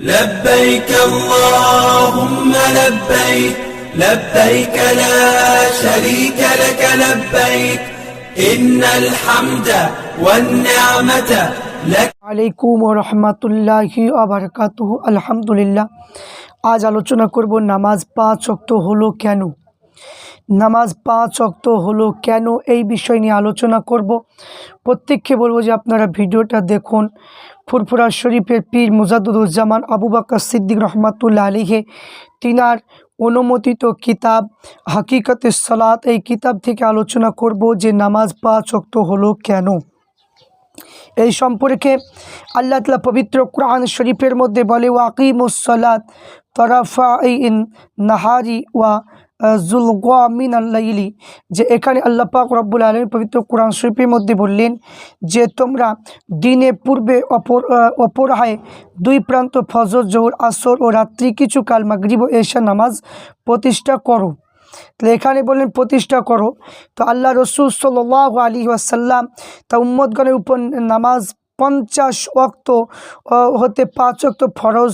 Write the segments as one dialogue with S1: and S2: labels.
S1: لبيك اللهم لبيك لبيك لا شريك لك لبيك إن الحمد والنعمة لك
S2: আলাইকুম রহমতুল্লাহি আবরকাতুহ আলহামদুলিল্লাহ আজ আলোচনা করব নামাজ পাঁচ অক্ত হলো কেন নামাজ পাঁচ অক্ত হলো কেন এই বিষয় নিয়ে আলোচনা করব প্রত্যেককে বলবো যে আপনারা ভিডিওটা দেখুন ফুরফুরা শরীফের পীর মুজাদুজ্জামান আবু বাক্কর সিদ্দিক রহমাতুল্লাহ আলিহে তিনার অনুমোদিত কিতাব হাকিকতে সালাত, এই কিতাব থেকে আলোচনা করব যে নামাজ পাঁচ অক্ত হলো কেন। এই সম্পর্কে আল্লাহ তালা পবিত্র কোরআন শরীফের মধ্যে বলে ওয়াকিমুসলাত তরাফা ইন নাহারি ওয়া জুলগামিন আল্লাইলি যে এখানে আল্লাহ পাক রব্বুল আলম পবিত্র কোরআন শরীফের মধ্যে বললেন যে তোমরা দিনে পূর্বে অপর অপরাহে দুই প্রান্ত ফজর জোর আসর ও রাত্রি কিছু কাল মাগরিব এশা নামাজ প্রতিষ্ঠা করো। তাহলে এখানে বললেন প্রতিষ্ঠা করো। তো আল্লাহ রসুল সাল্লাহ আলী আসাল্লাম তা উম্মদগণের উপর নামাজ পঞ্চাশ অক্ত হতে পাঁচ অক্ত ফরজ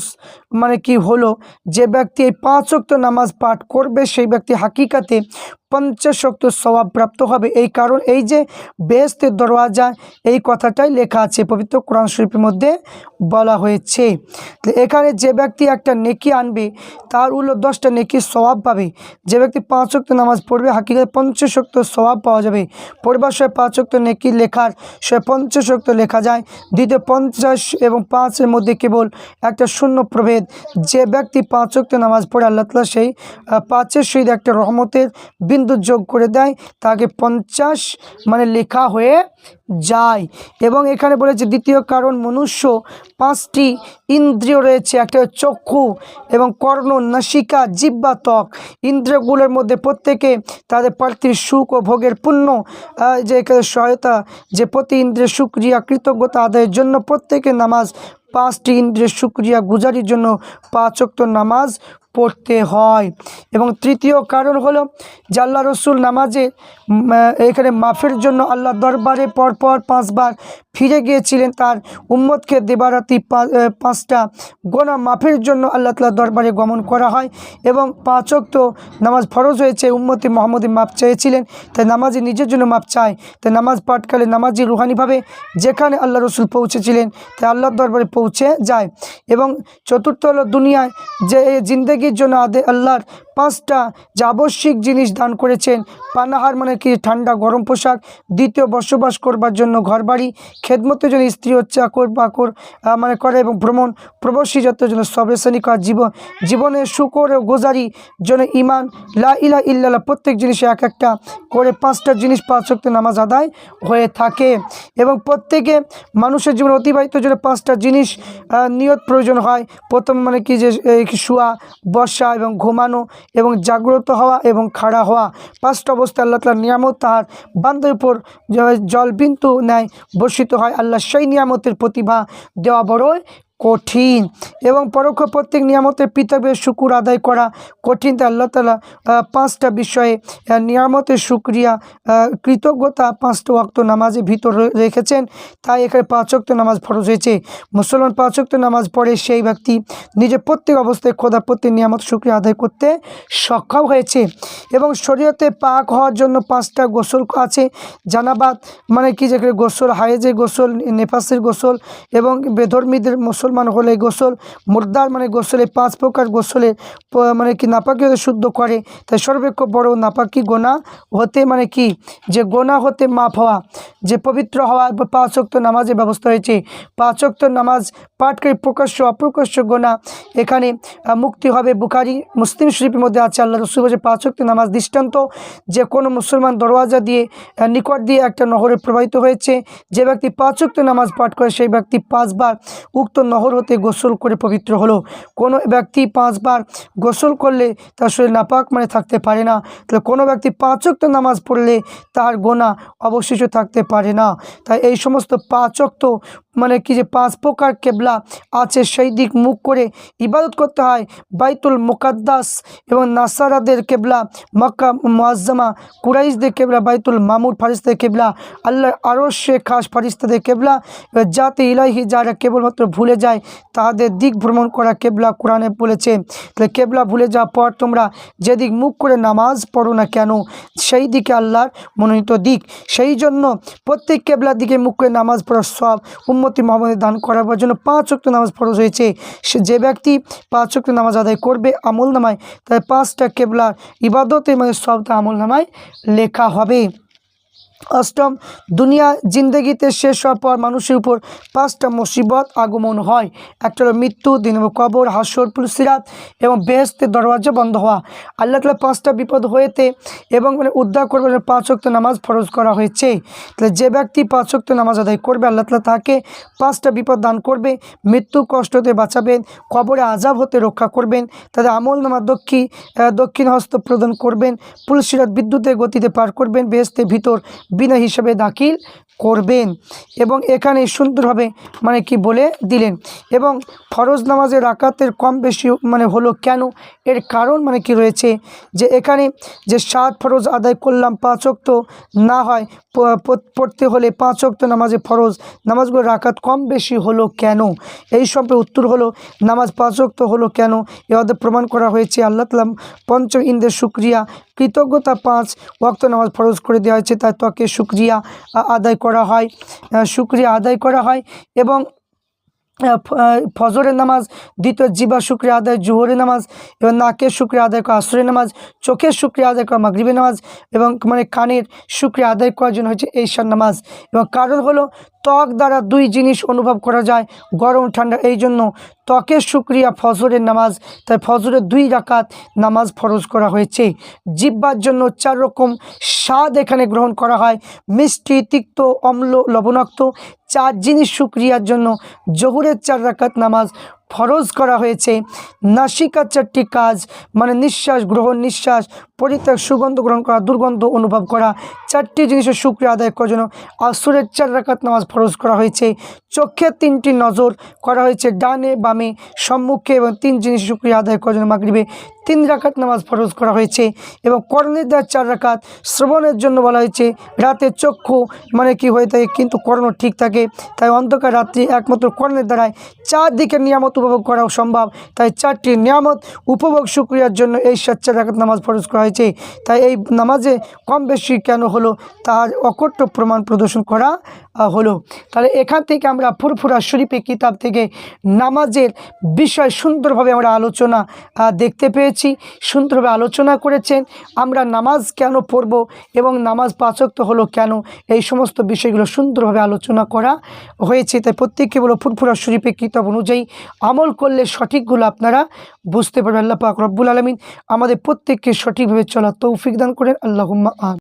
S2: মানে কি হলো? যে ব্যক্তি এই পাঁচ অক্ত নামাজ পাঠ করবে, সেই ব্যক্তি হাকিকাতে পঞ্চাশ অক্ত স্বভাব প্রাপ্ত হবে। এই কারণ এই যে বেহেস্তের দরওয়াজা, এই কথাটাই লেখা আছে পবিত্র কোরআন শরীফের মধ্যে বলা হয়েছে। এখানে যে ব্যক্তি একটা নেকি আনবে, তার উল্লো দশটা নেকির স্বভাব পাবে। যে ব্যক্তি পাঁচ অক্ত নামাজ পড়বে, হাকিকাতে পঞ্চাশ অক্ত স্বভাব পাওয়া যাবে। পড়বার সময় পাঁচ অক্ত নেকি লেখার সে পঞ্চাশ অক্ত লেখা যায়। দ্বিতীয় পঞ্চাশ এবং পাঁচের মধ্যে কেবল একটা শূন্য প্রভেদ যে ব্যক্তি পাঁচ অক্ত নামাজ পড়ে, আল্লাহ তালা সেই পাঁচের সহিত একটা রহমতের বিন্দু যোগ করে দেয়, তাকে পঞ্চাশ মানে লেখা হয়ে যায়। এবং এখানে বলেছে, দ্বিতীয় কারণ মনুষ্য পাঁচটি ইন্দ্রিয় রয়েছে, একটা চক্ষু এবং কর্ণ, নাসিকা জিব্বা ত্বক। ইন্দ্রিয়গুলোর মধ্যে প্রত্যেকে তাদের পার্থিব সুখ ও ভোগের পুণ্য যে সহায়তা, যে প্রতি ইন্দ্রিয় সুক্রিয়া, কৃতজ্ঞতা আদায়ের জন্য প্রত্যেকে নামাজ পাঁচটি ইন্দ্রের শুক্রিয়া গুজারির জন্য পাঁচ ওয়াক্ত নামাজ পড়তে হয়। এবং তৃতীয় কারণ হলো যে আল্লাহ রসুল নামাজে এখানে মাফের জন্য আল্লাহ দরবারে পরপর পাঁচবার ফিরে গিয়েছিলেন। তার উম্মতকে দেবারাতি পাঁচটা গোনা মাফের জন্য আল্লাহ তালা দরবারে গমন করা হয় এবং পাঁচ ওয়াক্ত নামাজ ফরজ হয়েছে। উম্মতি মোহাম্মদী মাপ চেয়েছিলেন, তাই নামাজি নিজের জন্য মাপ চায়। তাই নামাজ পাঠকালে নামাজি রুহানিভাবে যেখানে আল্লাহ রসুল পৌঁছেছিলেন, তাই আল্লাহর দরবারে পৌঁছে যায়। এবং চতুর্থ হলো দুনিয়ায় যে এই জিন্দগির জন্য আল্লাহর পাঁচটা যে আবশ্যিক জিনিস দান করেছেন। পানাহার মানে কি? ঠান্ডা গরম পোশাক। দ্বিতীয়, বসবাস করবার জন্য ঘরবাড়ি। খেদমতের জন্য স্ত্রী ও চাকর বাকর মানে করে এবং ভ্রমণ। প্রবাসী যাত্রার জন্য সবেসানি কাজ জীবন জীবনে শুকর ও গোজারি, জন্য ইমান লা ইলা ইল্লাল্লাহ, প্রত্যেক জিনিসে এক একটা করে পাঁচটা জিনিস পাঁচ ওয়াক্ত নামাজ আদায় হয়ে থাকে। এবং প্রত্যেকে মানুষের জীবন অতিবাহিত জন্য পাঁচটা জিনিস নিয়ত প্রয়োজন হয়। প্রথম মানে কি যে শোয়া, বসা এবং ঘুমানো। এবং জাগ্রত হওয়া এবং খাড়া হওয়া। পাঁচটা অবস্থায় আল্লাহ তালার নিয়ামত তাহার বান্ধের উপর জলবিন্দু জল বিন্দু ন্যায় বর্ষিত হয়, আল্লাহ সেই নিয়ামতের প্রতিভা দেওয়া বড়ই কঠিন এবং পরোক্ষ প্রত্যেক নিয়ামতের পিতাবের শুকুর আদায় করা কঠিন। তাই আল্লাহ তালা পাঁচটা বিষয়ে নিয়ামতের শুক্রিয়া কৃতজ্ঞতা পাঁচটা ওয়াক্ত নামাজে ভিতর রেখেছেন। তাই এখানে পাঁচ ওয়াক্ত নামাজ ফরজ হয়েছে। মুসলমান পাঁচ ওয়াক্ত নামাজ পড়ে সেই ব্যক্তি নিজের প্রত্যেক অবস্থায় খোদা প্রত্যেক নিয়ামত শুক্রিয়া আদায় করতে সক্ষম হয়েছে এবং শরীয়তে পাক হওয়ার জন্য পাঁচটা গোসল আছে। জানাবাদ মানে কি যেখানে গোসল, হায়েজের গোসল নেপাসের গোসল এবং বেধর্মীদের মুসলমান হলে গোসল। মুর্দার মানে গোসলে পাঁচ প্রকার গোসলে মানে কি নাপাকি শুদ্ধ করে। তাই সর্বেক্ষ বড় নাপাকি গোনা হতে মানে কি? যে গোনা হতে মাপ হওয়া, যে পবিত্র হওয়া বা পাঁচ অক্ত নামাজের ব্যবস্থা হয়েছে। পাঁচ অক্ত নামাজ পাঠকারী প্রকাশ্য অপ্রকাশ্য গোনা এখানে মুক্তি হবে বুখারি, মুসলিম শরীফের মধ্যে আছে আল্লাহ রসুল বলছে পাঁচ অক্ত নামাজ দৃষ্টান্ত। যে কোনো মুসলমান দরওয়াজা দিয়ে নিকট দিয়ে একটা নহরে প্রবাহিত হয়েছে। যে ব্যক্তি পাঁচ অক্ত নামাজ পাঠ করে, সেই ব্যক্তি পাঁচবার উক্ত নহর হতে গোসল করে পবিত্র হলো। কোনো ব্যক্তি পাঁচবার গোসল করলে তার শরীর নাপাক মানে থাকতে পারে না। তাহলে কোনো ব্যক্তি পাঁচ অক্ত নামাজ পড়লে তার গোনা অবশিষ্ট থাকতে পারে না। তাই এই সমস্ত পাঁচ অক্ত মানে কি যে পাঁচ প্রকার কেবলা আছে, সেই দিক মুখ করে ইবাদত করতে হয়। বাইতুল মুকাদ্দাস এবং নাসারাদের কেবলা, মক্কা মুআজ্জামা, কুরাইশদের কেবলা, বাইতুল মামুর ফারিস্তাদের কেবলা আল্লাহ আরও সে খাস ফারিস্তাদের কেবলা যাতে ইলাহি যারা কেবলমাত্র ভুলে যায় যায় তাদের দিক ভ্রমণ করা কেবলা কোরআনে বলেছে। তাহলে কেবলা ভুলে যাওয়ার পর তোমরা যেদিক মুখ করে নামাজ পড়ো না কেন, সেই দিকে আল্লাহর মনোনীত দিক। সেই জন্য প্রত্যেক কেবলার দিকে মুখ করে নামাজ পড়ার সব উম্মতি মোহাম্মদের দান করার জন্য পাঁচ ওয়াক্ত নামাজ ফরজ হয়েছে। সে যে ব্যক্তি পাঁচ ওয়াক্ত নামাজ আদায় করবে আমল নামায় তাই পাঁচটা কেবলার ইবাদতের মানে সবটা আমল নামায় লেখা হবে। অষ্টম, দুনিয়া জিন্দগিতে শেষ হওয়ার পর মানুষের উপর পাঁচটা মুসিবত আগমন হয়। একটা হলো মৃত্যু দিন কবর, হাসর, পুলসিরাত এবং বেহেস্তের দরওয়াজা বন্ধ হওয়া। আল্লাহ তালা পাঁচটা বিপদ হয়েতে এবং মানে উদ্ধার করবে জন্য পাঁচ ওয়াক্ত নামাজ ফরজ করা হয়েছে। তাহলে যে ব্যক্তি পাঁচ ওয়াক্ত নামাজ আদায় করবে, আল্লাহ তালা তাকে পাঁচটা বিপদ দান করবে। মৃত্যু কষ্ট হতে বাঁচাবেন, কবরে আজাব হতে রক্ষা করবেন, তাদের আমল নামা দক্ষিণ দক্ষিণ হস্ত প্রদান করবেন, পুলসিরাত বিদ্যুতের গতিতে পার করবেন বেহেস্তের ভিতর বিনা হিসাবে দাখিল করবেন এবং এখানে সুন্দরভাবে মানে কি বলে দিলেন, এবং ফরজ নামাজের রাকাতের কম বেশি মানে হলো কেন? এর কারণ মানে কি রয়েছে? যে এখানে যে সাত ফরজ আদায় করলাম পাঁচ অক্ত না হয় পড়তে হলে পাঁচ অক্ত নামাজে ফরজ, নামাজগুলো রাকাত কম বেশি হলো কেন? এই সম্পর্কে উত্তর হলো, নামাজ পাঁচ অক্ত হলো কেন? এ অর্থে প্রমাণ করা হয়েছে, আল্লাহ তালাম পঞ্চম ইন্দ্রের শুক্রিয়া, কৃতজ্ঞতা পাঁচ ওয়াক্ত নামাজ ফরজ করে দেওয়া হয়েছে তার ত্বকে শুক্রিয়া আ- আদায় করা হয় শুক্রিয়া আদায় করা হয় এবং ফজরের নামাজ, দ্বিতীয় জিবা শুক্রিয়া আদায়, জুহরের নামাজ এবং নাকের শুক্রিয়া আদায় করা, আসরের নামাজ, চোখের শুক্রিয়া আদায় করা, মাগরীবের নামাজ এবং মানে কানের শুক্রিয়া আদায় করার জন্য হচ্ছে এইশার নামাজ। এবং কারণ হলো ত্বক দ্বারা দুই জিনিস অনুভব করা যায়, গরম ঠান্ডা, এই জন্য ত্বকের শুক্রিয়া, ফজরের নামাজ। তাই ফজরের দুই রাকাত নামাজ ফরজ করা হয়েছে। জিব্বার জন্য চার রকম স্বাদ এখানে গ্রহণ করা হয়। মিষ্টি, তিক্ত, অম্ল, লবণাক্ত। চার জিনিস শুক্রিয়ার জন্য জহুরের চার রাকাত নামাজ ফরজ করা হয়েছে। নাসিকার চারটি কাজ মানে নিঃশ্বাস গ্রহণ, নিঃশ্বাস, পরিত্যাগ, সুগন্ধ গ্রহণ করা, দুর্গন্ধ অনুভব করা, চারটি জিনিসের শুক্রিয়া আদায় করার জন্য আসুরের চার রাকাত নামাজ ফরজ করা হয়েছে। চোখের তিনটি নজর করা হয়েছে, ডানে বামে সম্মুখে এবং তিন জিনিস শুক্রিয়া আদায় করার জন্য মাগরিবে তিন রাকাত নামাজ ফরজ করা হয়েছে এবং কর্ণের দেওয়ার চার রাকাত শ্রবণের জন্য বলা হয়েছে। রাতে চক্ষু মানে কি হয়ে থাকে? কিন্তু কর্ণ ঠিক থাকে। তাই অন্ধকার রাত্রি একমাত্র কর্ণের দ্বারাই চারদিকে নিয়ামত উপভোগ করা সম্ভব। তাই চারটি নিয়ামত উপভোগ শুক্রিয়ার জন্য এই চার রাকাত নামাজ ফরজ করা হয়েছে। তাই এই নামাজে কম বেশি কেন হলো? তার অকট্য প্রমাণ প্রদর্শন করা হলো। তাহলে এখান থেকে আমরা ফুরফুরা শরীফে কিতাব থেকে নামাজের বিষয় সুন্দরভাবে আমরা আলোচনা দেখতে পেয়েছি। সুন্দরভাবে আলোচনা করেছেন, আমরা নামাজ কেন পড়ব এবং নামাজ পাচক্ত হলো কেন, এই সমস্ত বিষয়গুলো সুন্দরভাবে আলোচনা করা হয়েছে। তাই প্রত্যেককে বলো, ফুরফুরা শরীফে কিতাব অনুযায়ী আমল করলে সঠিকগুলো আপনারা বুঝতে পারবেন। আল্লাহ পাক রব্বুল আলমিন আমাদের প্রত্যেককে সঠিকভাবে চলা তৌফিক দান করেন। আল্লাহ